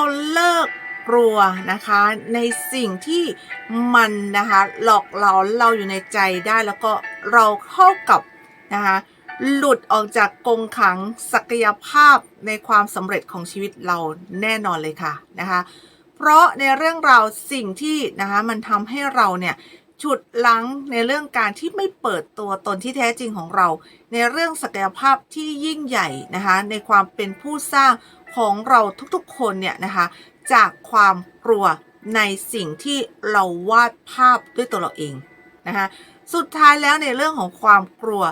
เราเลิกกลัวนะคะในสิ่งที่มันนะคะหลอกหลอนเราอยู่ในใจได้แล้วก็เราเข้ากับนะคะหลุดออกจากกงขังศักยภาพในความสำเร็จของชีวิตเราแน่นอนเลยค่ะนะคะ เพราะในเรื่องราวสิ่งที่นะคะมันทำให้เราเนี่ย ฉุดลังในเรื่องการที่ไม่เปิดตัวตนที่แท้จริงของเรา ในเรื่องศักยภาพที่ยิ่งใหญ่นะคะในความเป็นผู้สร้างของเราทุกๆคนเนี่ยนะคะจากความกลัวในสิ่งที่เราวาดภาพด้วยตัวเราเองนะคะสุดท้ายแล้วในเรื่องของความกลัว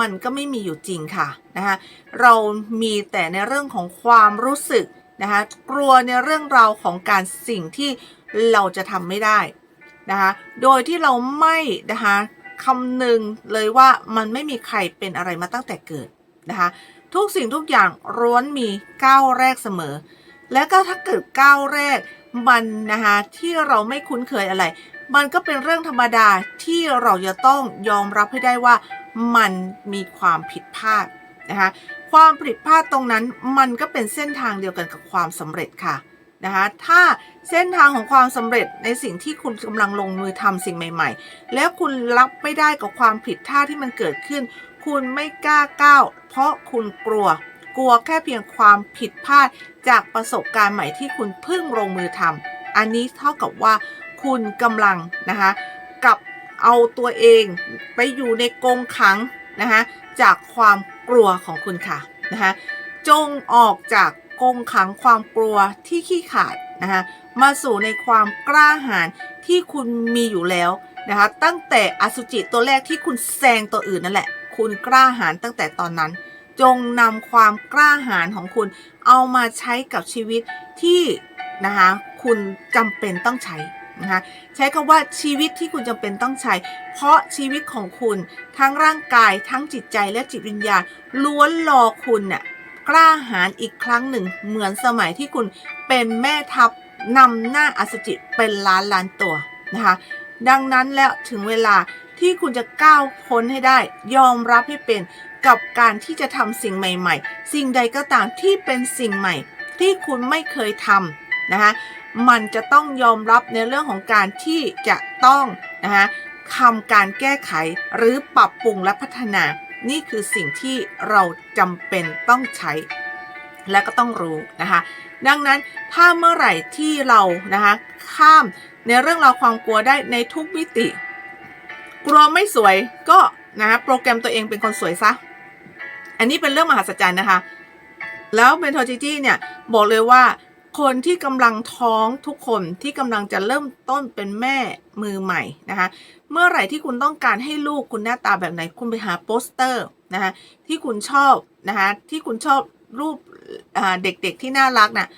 มันก็ไม่มีอยู่จริงค่ะนะคะเรามีแต่ในเรื่องของความรู้สึกนะคะกลัวในเรื่องราวของการสิ่งที่เราจะทำไม่ได้ นะคะโดยที่เราไม่นะคะคำนึงเลยว่ามันไม่มีใครเป็นอะไรมาตั้งแต่เกิดนะคะทุกสิ่งทุกอย่างร้วนมีก้าวแรกเสมอ และก็ถ้าเกิดก้าวแรกมันนะคะที่เราไม่คุ้นเคยอะไร มันก็เป็นเรื่องธรรมดาที่เราจะต้องยอมรับให้ได้ว่ามันมีความผิดพลาดนะคะความผิดพลาดตรงนั้นมันก็เป็นเส้นทางเดียวกันกับความสำเร็จค่ะ นะคะถ้าเส้นทางของความสำเร็จในสิ่งที่คุณกำลังลงมือทำสิ่งใหม่ ๆ แล้วคุณรับไม่ได้กับความผิดพลาดที่มันเกิดขึ้น คุณไม่กล้าก้าวเพราะคุณกลัว กลัวแค่เพียงความผิดพลาดจากประสบการณ์ใหม่ที่คุณเพิ่งลงมือทำอันนี้เท่ากับว่าคุณกำลังนะคะกับเอาตัวเองไปอยู่ในกรงขังนะคะจากความกลัวของคุณค่ะนะคะจงออกจาก กงขังความกลัวที่ขี้ขาดนะคะมาสู่ในความกล้าหาญที่คุณมีอยู่แล้วนะคะตั้งแต่อสุจิตัวแรกที่คุณแซงตัวอื่นนั่นแหละ คุณกล้าหาญตั้งแต่ตอนนั้น จงนำความกล้าหาญของคุณเอามาใช้กับชีวิตที่นะคะคุณจำเป็นต้องใช้นะคะใช้คำว่าชีวิตที่คุณจำเป็นต้องใช้ เพราะชีวิตของคุณทั้งร่างกายทั้งจิตใจและจิตวิญญาณล้วนรอคุณน่ะ กล้าหาญอีกครั้งหนึ่ง เหมือนสมัยที่คุณเป็นแม่ทัพนำหน้าอสุจิเป็นล้านล้านตัวนะคะดังนั้นแล้วถึงเวลาที่คุณจะก้าวพ้นให้ได้ ยอมรับให้เป็นกับการที่จะทำสิ่งใหม่ ๆ สิ่งใดก็ตามที่เป็นสิ่งใหม่ ที่คุณไม่เคยทำนะคะมันจะต้องยอมรับในเรื่องของการที่จะต้องนะคะทำการแก้ไขหรือปรับปรุงและพัฒนา นี่คือสิ่งที่เราจำเป็นต้องใช้ และก็ต้องรู้นะคะ ดังนั้นถ้าเมื่อไหร่ที่เรานะคะข้ามในเรื่องราวความกลัวได้ในทุกมิติ กลัวไม่สวยก็นะโปรแกรมตัวเองเป็นคนสวยซะ อันนี้เป็นเรื่องมหัศจรรย์นะคะ แล้วเมนทอจิจี้เนี่ยบอกเลยว่า คนที่กำลังท้องทุกคนที่กำลังจะเริ่มต้นเป็นแม่มือใหม่นะคะ เมื่อไหร่ที่คุณต้องการให้ลูกคุณหน้าตาแบบไหนคุณไปหาโปสเตอร์นะคะที่คุณชอบนะคะที่คุณชอบรูปเด็กๆที่น่ารักนะ่ะ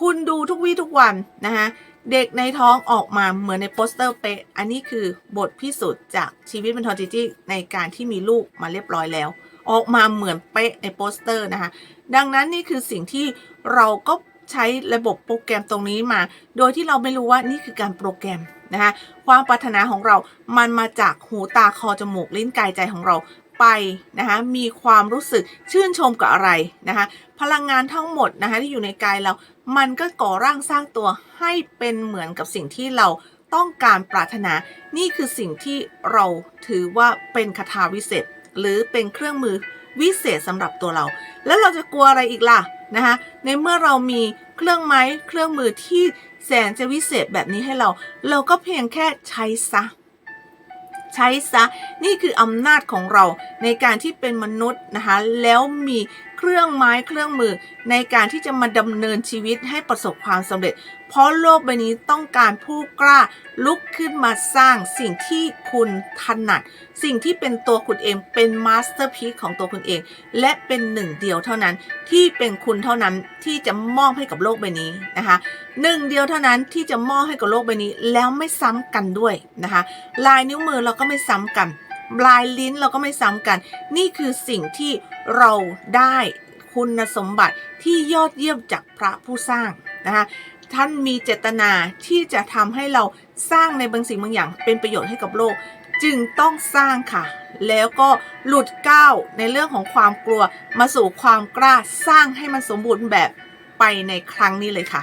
คุณดูทุกวี่ทุกวันนะคะเด็กในท้องออกมาเหมือนในโปสเตอร์เป๊ะ อันนี้คือบทพิสูจน์จากชีวิตเป็นทอจิจี้ในการที่มีลูกมาเรียบร้อยแล้ว ออกมาเหมือนเป๊ะในโปสเตอร์นะคะ ดังนั้นนี่คือสิ่งที่เราก็ ใช้ระบบโปรแกรมตรงนี้มา โดยที่เราไม่รู้ว่านี่คือการโปรแกรมนะคะความปรารถนาของเรา มันมาจากหูตาคอจมูกลิ้นกายใจของเราไปนะคะมีความรู้สึกชื่นชมกับอะไรนะคะพลังงานทั้งหมดนะคะที่อยู่ในกายเรา มันก็ก่อร่างสร้างตัวให้เป็นเหมือนกับสิ่งที่เราต้องการปรารถนา นี่คือสิ่งที่เราถือว่าเป็นคาถาวิเศษหรือเป็นเครื่องมือ วิเศษสำหรับตัวเรา แล้วเราจะกลัวอะไรอีกล่ะนะคะในเมื่อเรามีเครื่องไม้เครื่องมือที่แสนจะวิเศษแบบนี้ให้เรา เราก็เพียงแค่ใช้ซะใช้ซะนี่คืออำนาจของเราในการที่เป็นมนุษย์นะคะแล้วมี รื่องไม้เครื่องมือ ในการที่จะมาดำเนินชีวิตให้ประสบความสำเร็จ เพราะโลกใบนี้ต้องการผู้กล้าลุกขึ้นมาสร้างสิ่งที่คุณถนัด สิ่งที่เป็นตัวคุณเองเป็นมาสเตอร์พีซของตัวคุณเอง และเป็นหนึ่งเดียวเท่านั้นที่เป็นคุณเท่านั้นที่จะมอบให้กับโลกใบนี้นะคะหนึ่งเดียวเท่านั้นที่จะมอบให้กับโลกใบนี้ แล้วไม่ซ้ำกันด้วยนะคะ ลายนิ้วมือเราก็ไม่ซ้ำกันลายลิ้นเราก็ไม่ซ้ำกัน นี่คือสิ่งที่ เราได้คุณสมบัติที่ยอดเยี่ยมจากพระผู้สร้างนะคะท่านมีเจตนาที่จะทำให้เราสร้างในบางสิ่งบางอย่าง เป็นประโยชน์ให้กับโลก จึงต้องสร้างค่ะ แล้วก็หลุดก้าวในเรื่องของความกลัวมาสู่ความกล้าสร้างให้มันสมบูรณ์แบบไปในครั้งนี้เลยค่ะ